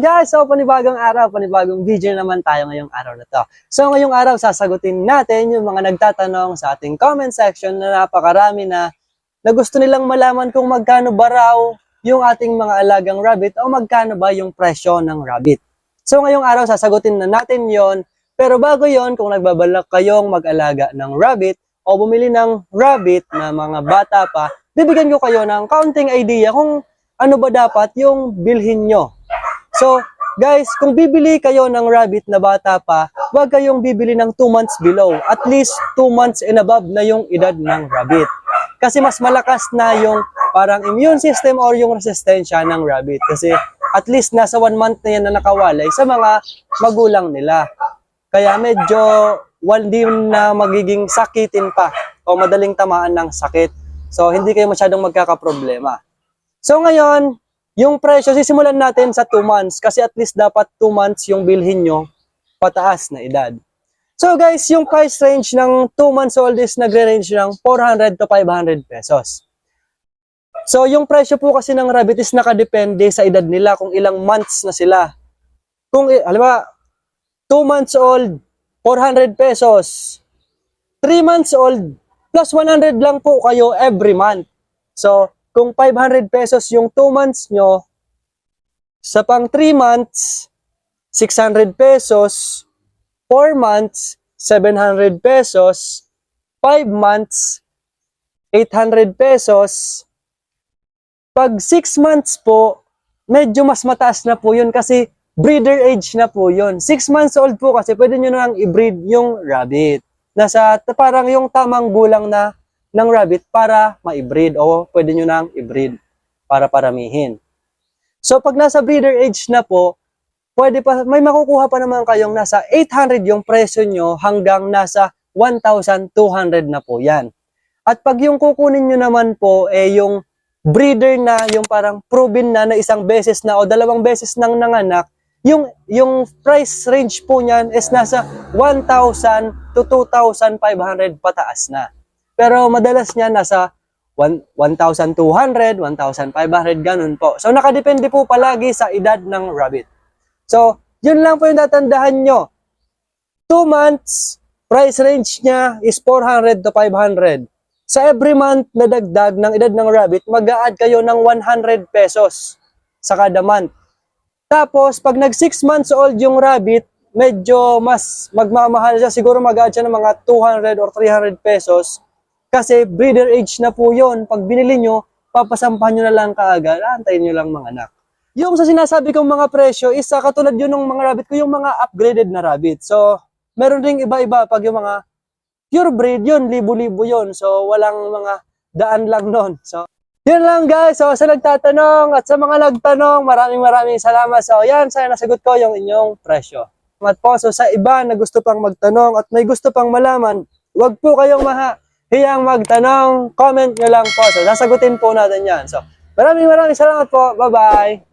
guys! So, panibagong araw, panibagong video naman tayo ngayong araw na to. So, ngayong araw, sasagutin natin yung mga nagtatanong sa ating comment section na napakarami na na gusto nilang malaman kung magkano ba raw yung ating mga alagang rabbit o magkano ba yung presyo ng rabbit. So, ngayong araw, sasagutin na natin yon. Pero bago yon, kung nagbabalak kayong mag-alaga ng rabbit o bumili ng rabbit na mga bata pa, bibigyan ko kayo ng counting idea kung ano ba dapat yung bilhin nyo. So, guys, kung bibili kayo ng rabbit na bata pa, huwag kayong bibili ng 2 months below. At least 2 months and above na yung edad ng rabbit. Kasi mas malakas na yung parang immune system or yung resistensya ng rabbit. Kasi at least nasa 1 month na yan na nakawalay sa mga magulang nila. Kaya medyo hindi na magiging sakitin pa o madaling tamaan ng sakit. So, hindi kayo masyadong magkakaproblema. So ngayon, yung presyo, sisimulan natin sa 2 months kasi at least dapat 2 months yung bilhin nyo pataas na edad. So guys, yung price range ng 2 months old is nagre-range ng 400 to 500 pesos. So yung presyo po kasi ng rabbit is nakadepende sa edad nila kung ilang months na sila. Kung, alam ba, 2 months old, 400 pesos. 3 months old, plus 100 lang po kayo every month. So, kung 500 pesos yung 2 months nyo, sa pang 3 months, 600 pesos, 4 months, 700 pesos, 5 months, 800 pesos. Pag 6 months po, medyo mas mataas na po yun kasi breeder age na po yun. 6 months old po kasi pwede nyo nang i-breed yung rabbit. Nasa parang yung tamang gulang na ng rabbit para ma-breed o pwede nyo nang i-breed para paramihin. So pag nasa breeder age na po, pwede pa, may makukuha pa naman kayong nasa 800 yung presyo nyo hanggang nasa 1,200 na po yan. At pag yung kukunin nyo naman po, eh yung breeder na, yung parang proven na na isang beses na o dalawang beses nang nanganak, yung, yung price range po niyan is nasa 1,000 to 2,500 pataas na. Pero madalas niya nasa 1,200, 1,500, ganun po. So nakadepende po palagi sa edad ng rabbit. So, yun lang po yung tatandaan nyo. 2 months, price range niya is 400 to 500. Sa every month na dagdag ng edad ng rabbit, mag-a-add kayo ng 100 pesos sa kada month. Tapos, pag nag 6 months old yung rabbit, medyo mas magmamahal siya. Siguro mag-add siya ng mga 200 or 300 pesos. Kasi breeder age na po yon. Pag binili nyo, papasampahan nyo na lang kaagad. Antayin nyo lang mga anak. Yung sa sinasabi kong mga presyo is uh, katulad yun ng mga rabbit ko, yung mga upgraded na rabbit. So, meron ring iba-iba pag yung mga pure breed yun, libo-libo yun. So, walang mga daan lang nun. So, yun lang guys. So, sa nagtatanong at sa mga nagtanong, maraming maraming salamat. So, yan, sana nasagot ko yung inyong presyo. At po, so sa iba na gusto pang magtanong at may gusto pang malaman, wag po kayong maha hiyang magtanong, comment nyo lang po. So, sasagutin po natin yan. So, maraming maraming salamat po. Bye-bye!